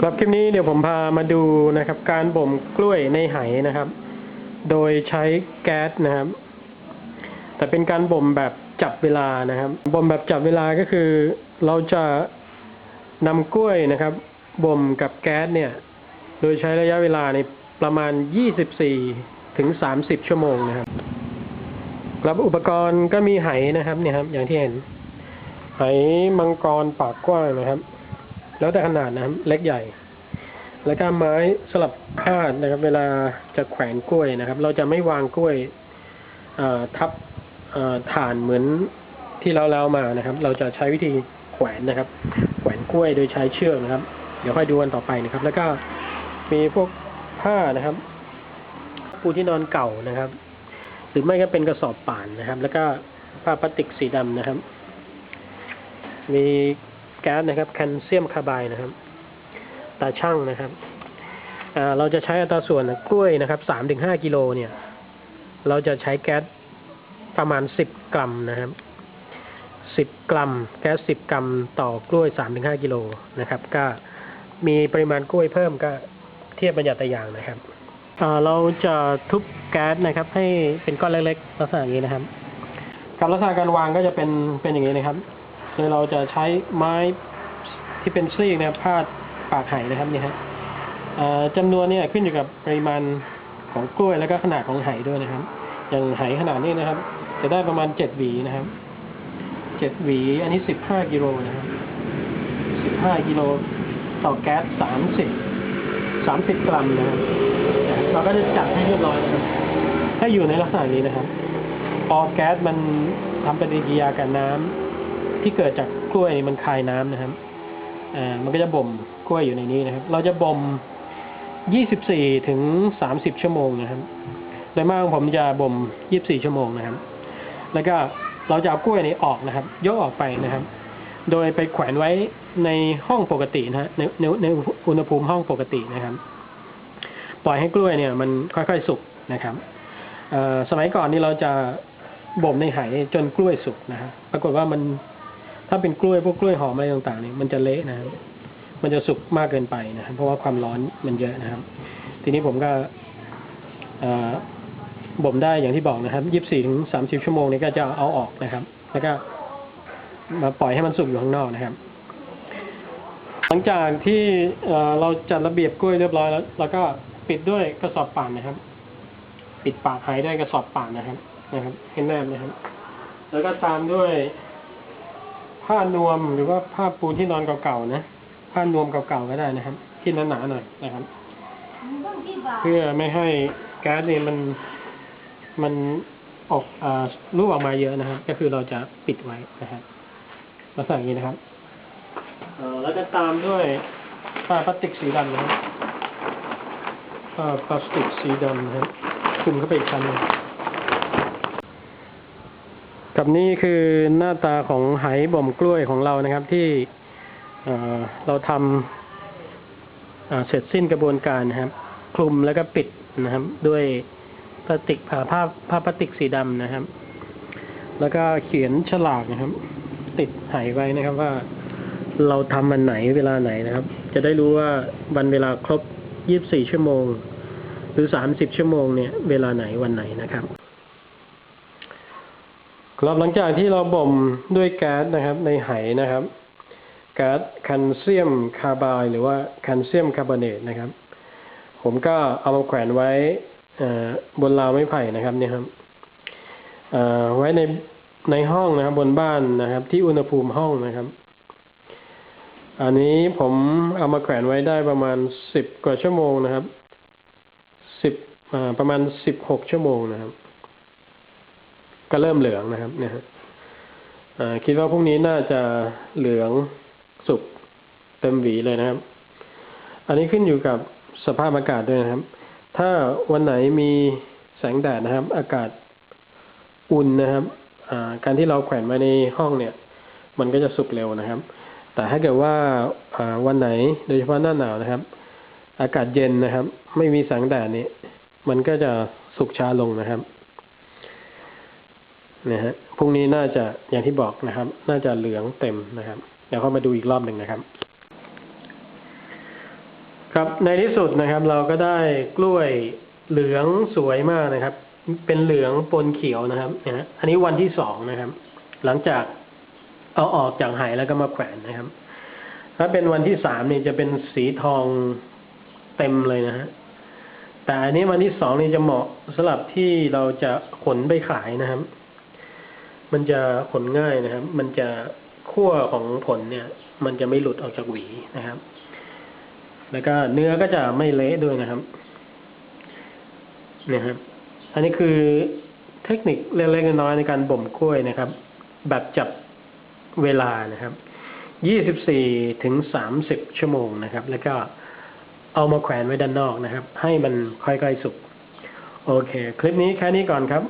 ครับคลิปนี้เดี๋ยวผมพามาดูนะครับ การบ่มกล้วยในไหนะครับ โดยใช้แก๊สนะครับ แต่เป็นการบ่มแบบจับเวลานะครับบ่มแบบจับเวลาก็คือ เราจะนำกล้วยนะครับบ่มกับแก๊สเนี่ย โดยใช้ระยะเวลาในประมาณ 24 ถึง 30 ชั่วโมงนะครับครับอุปกรณ์ก็มีไหนะครับเนี่ยครับ อย่างที่เห็นไหมังกรปากกว้างนะครับ แล้วแต่ขนาดนะครับ เล็กใหญ่ แล้วก็ไม้สลับพาดนะครับ เวลาจะแขวนกล้วยนะครับ เราจะไม่วางกล้วยทับฐานเหมือนที่เราเล่ามานะครับ เราจะใช้วิธีแขวนนะครับ แขวนกล้วยโดยใช้เชือกนะครับ เดี๋ยวค่อยดูกันต่อไปนะครับ แล้วก็มีพวกผ้านะครับ ปูที่นอนเก่านะครับ หรือไม่ก็เป็นกระสอบป่านนะครับ แล้วก็ผ้าพลาสติกสีดำนะครับ มี ก๊สนะครับแคลเซียมคาร์ไบด์นะครับ ตาช่างนะครับเราจะใช้อัตราส่วนกล้วยนะครับสามถึงห้ากิโลเนี่ย เราจะใช้แก๊สประมาณสิบกรัมนะครับสิบกรัม แก๊สสิบกรัมต่อกล้วยสามถึงห้ากิโลนะครับ ก็มีปริมาณกล้วยเพิ่มก็เทียบบรรยัตอย่างนะครับเราจะทุบแก๊สนะครับ ให้เป็นก้อนเล็กๆลักษณะนี้นะครับการลักษณะการวางก็จะเป็นเป็นอย่างนี้นะครับ โดยเราจะใช้ไม้ที่เป็นซี่นะพาดปากไหนะครับนี่ฮะจำนวนเนี่ยขึ้นอยู่กับปริมาณของกล้วยแล้วก็ขนาดของไหด้วยนะครับ อย่างไหขนาดนี้นะครับ จะได้ประมาณเจ็ดหวีนะครับเจ็ดหวี อันนี้สิบห้ากิโลนะครับสิบห้ากิโลต่อแก๊สสามสิบสามสิบกรัมนะครับเราก็จะจัดให้เรียบร้อยนะครับให้อยู่ในลักษณะนี้นะครับ พอแก๊สมันทำปฏิกิริยากับน้ำ ที่เกิดจากกล้วยมันคายน้ำนะครับอ่ามันก็จะบ่มกล้วยอยู่ในนี้นะครับ เราจะบ่ม 24 ถึง 30 ชั่วโมงนะครับโดยมากผมจะบ่ม 24 ชั่วโมงนะครับ แล้วก็เราจะเอากล้วยนี้ออกนะครับยกออกไปนะครับ โดยไปแขวนไว้ในห้องปกตินะฮะในในในอุณหภูมิห้องปกตินะครับ ปล่อยให้กล้วยเนี่ย มันค่อยๆสุกนะครับอ่อสมัยก่อนนี่เราจะบ่มในไหจนกล้วยสุกนะฮะปรากฏว่ามัน ถ้าเป็นกล้วยพวกกล้วยหอมอะไรต่างๆนี่มันจะเละนะครับ มันจะสุกมากเกินไปนะครับ เพราะว่าความร้อนมันเยอะนะครับ ทีนี้ผมก็บ่มได้อย่างที่บอกนะครับยี่สิบสี่ถึงสามสิบชั่วโมงนี้ก็จะเอาออกนะครับ แล้วก็มาปล่อยให้มันสุกอยู่ข้างนอกนะครับ หลังจากที่เราจัดระเบียบกล้วยเรียบร้อยแล้วแล้วก็ปิดด้วยกระสอบป่านนะครับ ปิดปากหายด้วยกระสอบป่านนะครับ นะครับให้แนบนะครับ แล้วก็ตามด้วย ผ้านวมหรือว่าผ้าปูที่นอนเก่าๆนะ ผ้านวมเก่าๆก็ได้นะครับ ที่หนาๆหน่อยนะครับ เพื่อไม่ให้แก๊สเนี่ยมันมันออกอ่ารั่วออกมาเยอะนะครับก็คือเราจะปิดไว้นะครับลักษณะสังนี้นะครับเออแล้วก็ตามด้วยผ้าพลาสติกสีดำนะครับผ้าพลาสติกสีดำนะครับคลุมเข้าไปอีกชั้นนึง กับนี่คือหน้าตาของไหบ่มกล้วยของเรานะครับที่เเราทำเสร็จสิ้นกระบวนการนะครับ คลุมแล้วก็ปิดนะครับ ด้วยพลาสติกผ้าผ้าผ้าพลาสติกสีดำนะครับ แล้วก็เขียนฉลากนะครับ ติดไหไว้นะครับว่าเราทำวันไหนเวลาไหนนะครับ จะได้รู้ว่าวันเวลาครบ 24 ชั่วโมง หรือ 30 ชั่วโมงเนี่ยเวลาไหนวันไหนนะครับ ครับหลังจากที่เราบ่มด้วยแก๊สนะครับในไหนะครับแก๊าซแคลเซียมคาร์บด์หรือว่าแคลเซียมคาร์บอเนตนะครับ ผมก็เอามาแขวนไว้บนราวไม้ไผ่นะครับเนี่ยครับไว้ในในห้องนะครับ บนบ้านนะครับ ที่อุณหภูมิห้องนะครับ อันนี้ผมเอามาแขวนไว้ได้ประมาณสิบกว่าชั่วโมงนะครับสิบประมาณสิบหกชั่วโมงนะครับ ก็เริ่มเหลืองนะครับ เนี่ยคิดว่าพรุ่งนี้น่าจะเหลืองสุกเต็มหวีเลยนะครับ อันนี้ขึ้นอยู่กับสภาพอากาศด้วยนะครับ ถ้าวันไหนมีแสงแดดนะครับ อากาศอุ่นนะครับการที่เราแขวนไว้ในห้องเนี่ย มันก็จะสุกเร็วนะครับ แต่ถ้าเกิดว่าวันไหนโดยเฉพาะหน้าหนาวนะครับ อากาศเย็นนะครับ ไม่มีแสงแดดนี่มันก็จะสุกช้าลงนะครับ นะฮะพรุ่งนี้น่าจะอย่างที่บอกนะครับ น่าจะเหลืองเต็มนะครับ เดี๋ยวเข้ามาดูอีกรอบหนึ่งนะครับ ครับในที่สุดนะครับ เราก็ได้กล้วยเหลืองสวยมากนะครับ เป็นเหลืองปนเขียวนะครับนะฮะอันนี้วันที่สองนะครับ หลังจากเอาออกจากไหแล้วก็มาแขวนนะครับ ถ้าเป็นวันที่สามนี่จะเป็นสีทองเต็มเลยนะฮะแต่อันนี้วันที่สองนี่จะเหมาะสำหรับที่เราจะขนไปขายนะครับ มันจะขนง่ายนะครับ มันจะขั้วของผลเนี่ย มันจะไม่หลุดออกจากหวีนะครับ แล้วก็เนื้อก็จะไม่เละด้วยนะครับนี่ยครับ อันนี้คือเทคนิคเล็กๆน้อยๆในการบ่มกล้วยนะครับ แบบจับเวลานะครับ24ถึง30ชั่วโมงนะครับ แล้วก็เอามาแขวนไว้ด้านนอกนะครับ ให้มันค่อยๆสุก โอเค คลิปนี้แค่นี้ก่อนครับ